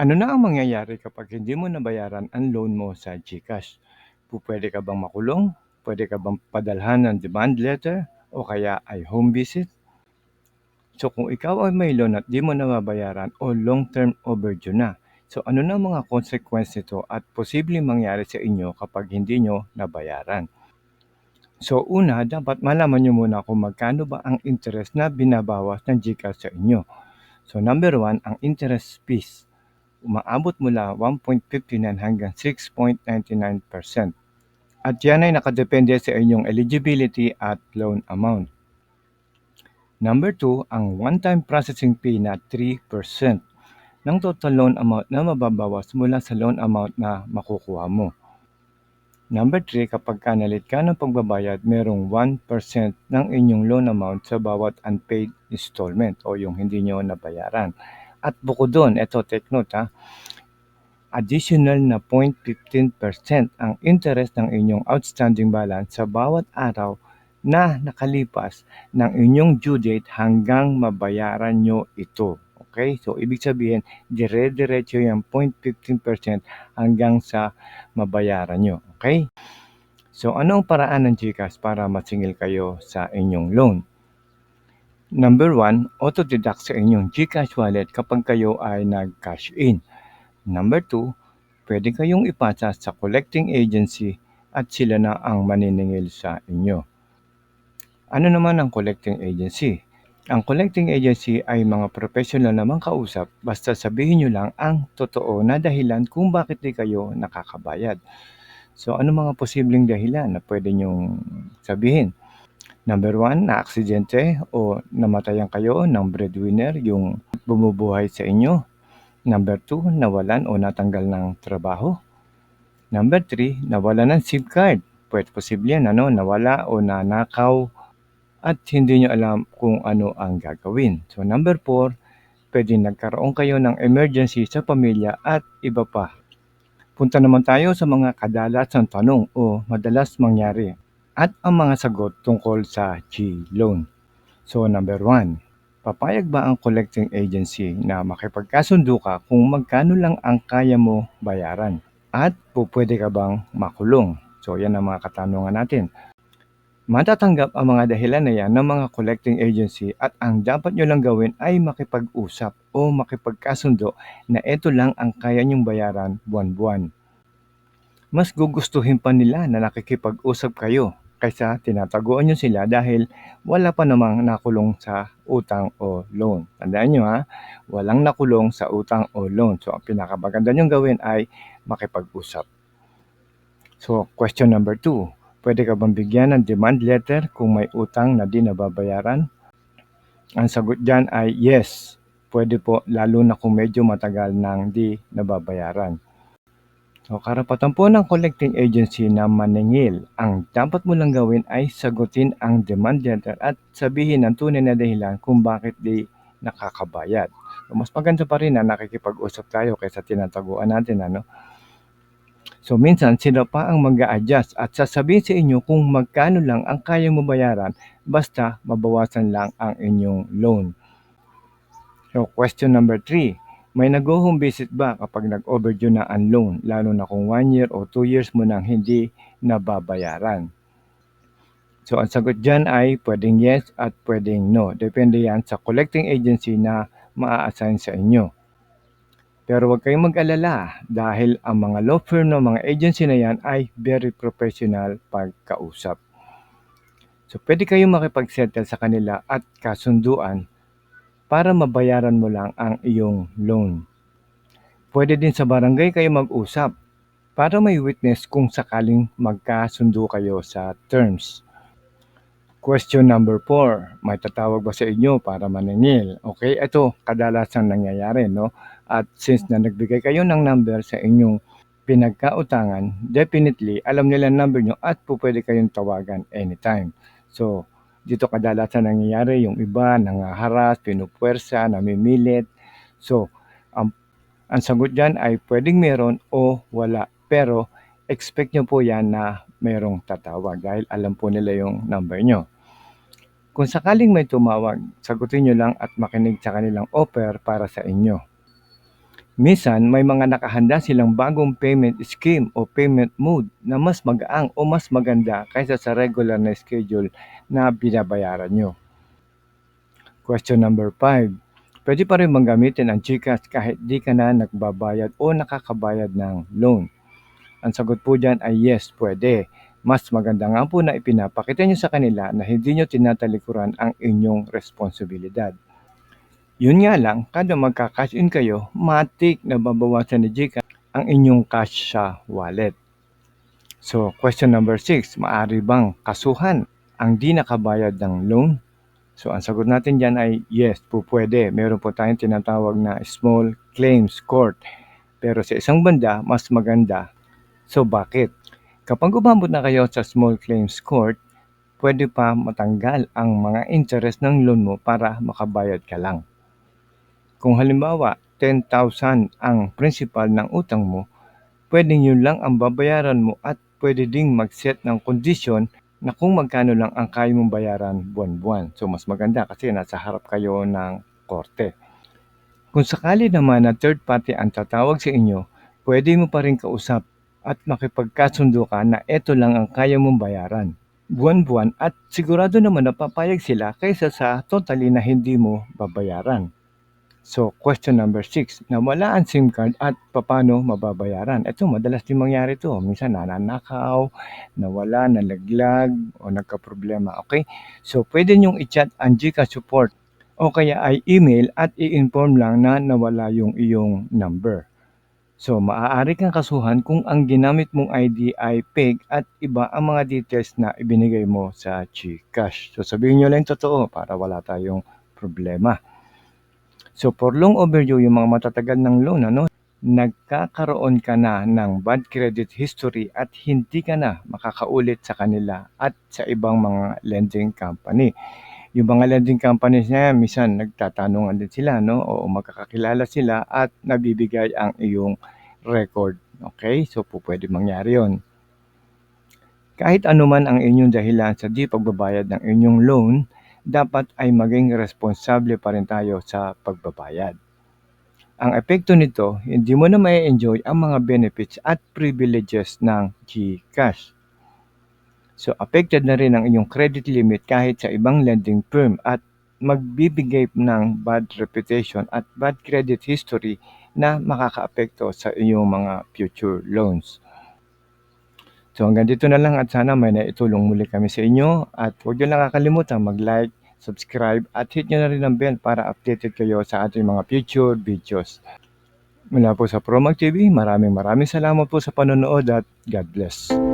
Ano na ang mangyayari kapag hindi mo nabayaran ang loan mo sa GCash? Pupwede ka bang makulong? Pwede ka bang padalhan ng demand letter o kaya ay home visit? So kung ikaw ay may loan at di mo nababayaran o long-term overdue na, so ano na ang mga consequence nito at posibleng mangyari sa inyo kapag hindi nyo nabayaran? So una, dapat malaman nyo muna kung magkano ba ang interest na binabawas ng GCash sa inyo. So number one, ang interest fees. Umaabot mula 1.59 hanggang 6.99%. At yan ay nakadepende sa inyong eligibility at loan amount. Number 2, ang one-time processing fee na 3% ng total loan amount na mababawas mula sa loan amount na makukuha mo. Number 3, kapag kanalit ka ng pagbabayad, merong 1% ng inyong loan amount sa bawat unpaid installment o yung hindi nyo nabayaran. At bukod doon, ito take note ha, additional na 0.15% ang interest ng inyong outstanding balance sa bawat araw na nakalipas ng inyong due date hanggang mabayaran nyo ito. Okay? So, ibig sabihin, dire-diretso yung 0.15% hanggang sa mabayaran nyo. Okay? So, ano ang paraan ng GCash para masingil kayo sa inyong loan? Number one, auto-deduct sa inyong GCash wallet kapag kayo ay nag-cash in. Number two, pwede kayong ipasa sa collecting agency at sila na ang maniningil sa inyo. Ano naman ang collecting agency? Ang collecting agency ay mga professional naman kausap basta sabihin nyo lang ang totoo na dahilan kung bakit di kayo nakakabayad. So ano mga posibleng dahilan na pwede nyong sabihin? Number one, na aksidente o namatayan kayo ng breadwinner, yung bumubuhay sa inyo. Number two, nawalan o natanggal ng trabaho. Number three, nawalan ng SIM card. Pwede posible yan, ano, nawala o nanakaw at hindi nyo alam kung ano ang gagawin. So number four, pwede nagkaroon kayo ng emergency sa pamilya at iba pa. Punta naman tayo sa mga kadalasang tanong o madalas mangyari at ang mga sagot tungkol sa G-loan. So number one, papayag ba ang collecting agency na makipagkasundo ka kung magkano lang ang kaya mo bayaran? At pupwede ka bang makulong? So yan ang mga katanungan natin. Matatanggap ang mga dahilan na yan ng mga collecting agency at ang dapat nyo lang gawin ay makipag-usap o makipagkasundo na ito lang ang kaya nyong bayaran buwan-buwan. Mas gugustuhin pa nila na nakikipag-usap kayo kaysa tinataguan nyo sila dahil wala pa namang nakulong sa utang o loan. Tandaan nyo ha, walang nakulong sa utang o loan. So ang pinakamaganda nyong gawin ay makipag-usap. So question number two, Pwede ka bang bigyan ng demand letter kung may utang na di nababayaran? Ang sagot dyan ay yes. Pwede po lalo na kung medyo matagal nang di nababayaran. So karapatan po ng collecting agency na maningil. Ang dapat mo lang gawin ay sagutin ang demand letter at sabihin ang tunay na dahilan kung bakit di nakakabayad. So, mas maganda pa rin na nakikipag-usap tayo kaysa tinataguan natin ano. So minsan sila pa ang mag adjust at sasabihin sa inyo kung magkano lang ang kaya mo bayaran basta mabawasan lang ang inyong loan. So question number 3, may nag-home visit ba kapag nag-overdue na ang loan lalo na kung 1 year o 2 years mo nang hindi nababayaran? So ang sagot dyan ay pwedeng yes at pwedeng no. Depende yan sa collecting agency na maa-assign sa inyo. Pero huwag kayong mag-alala dahil ang mga law firm ng mga agency na yan ay very professional pagkausap. So pwede kayong makipag-settle sa kanila at kasunduan para mabayaran mo lang ang iyong loan. Pwede din sa barangay kayo mag-usap para may witness kung sakaling magkasundo kayo sa terms. Question number 4, may tatawag ba sa inyo para maningil? Okay, ito kadalasan nangyayari, no? At since na nagbigay kayo ng number sa inyong pinagkautangan, definitely alam nila ang number nyo at po kayong tawagan anytime. So, dito kadalasan nangyayari yung iba nangaharas, pinupwersa, namimilit. So, ang, ang sagot dyan ay pwedeng meron o wala. Pero, expect nyo po yan na merong tatawag dahil alam po nila yung number nyo. Kung sakaling may tumawag, sagutin nyo lang at makinig sa kanilang offer para sa inyo. Minsan, may mga nakahanda silang bagong payment scheme o payment mode na mas magaang o mas maganda kaysa sa regular na schedule na binabayaran nyo. Question number 5. Pwede pa rin bang gamitin ang GCash kahit di ka na nagbabayad o nakakabayad ng loan? Ang sagot po dyan ay yes, pwede. Mas maganda nga po na ipinapakita nyo sa kanila na hindi nyo tinatalikuran ang inyong responsibilidad. Yun nga lang, kada magka-cash in kayo, matik na babawasan ni Gcash ang inyong cash sa wallet. So, question number 6, maari bang kasuhan ang di nakabayad ng loan? So, ang sagot natin dyan ay yes, po pwede. Meron po tayong tinatawag na small claims court. Pero sa isang banda, mas maganda. So, bakit? Kapag umabot na kayo sa small claims court, pwede pa matanggal ang mga interest ng loan mo para makabayad ka lang. Kung halimbawa, 10,000 ang principal ng utang mo, pwedeng yun lang ang babayaran mo at pwede ding mag-set ng kondisyon na kung magkano lang ang kaya mong bayaran buwan-buwan. So, mas maganda kasi nasa harap kayo ng korte. Kung sakali naman na third party ang tatawag sa inyo, pwede mo pa rin kausap at makipagkasundo ka na ito lang ang kaya mong bayaran buwan-buwan at sigurado naman na papayag sila kaysa sa totally na hindi mo babayaran. So, question number 6, nawala ang SIM card at paano mababayaran? Ito, madalas din mangyari to. Minsan nananakaw, nawala, nalaglag, o nagka-problema. Okay? So, pwede nyong i-chat ang Gcash support o kaya ay email at i-inform lang na nawala yung iyong number. So, maaari kang kasuhan kung ang ginamit mong ID ay fake at iba ang mga details na ibinigay mo sa Gcash. So, sabihin nyo lang totoo para wala tayong problema. So, for long overdue yung mga matatagal ng loan, ano, nagkakaroon ka na ng bad credit history at hindi ka na makakaulit sa kanila at sa ibang mga lending company. Yung mga lending companies na yan, minsan nagtatanungan din sila, no? O magkakakilala sila at nabibigay ang iyong record. Okay? So, po pwede mangyari yon. Kahit anuman ang inyong dahilan sa di pagbabayad ng inyong loan, dapat ay maging responsable pa rin tayo sa pagbabayad. Ang epekto nito, hindi mo na may enjoy ang mga benefits at privileges ng GCash. So, affected na rin ang inyong credit limit kahit sa ibang lending firm at magbibigay ng bad reputation at bad credit history na makakaapekto sa inyong mga future loans. So hanggang dito na lang at sana may naitulong muli kami sa inyo at huwag nyo lang kakalimutan mag-like, subscribe at hit nyo na rin ang bell para updated kayo sa ating mga future videos. Mula po sa Promag TV, maraming maraming salamat po sa panonood at God bless.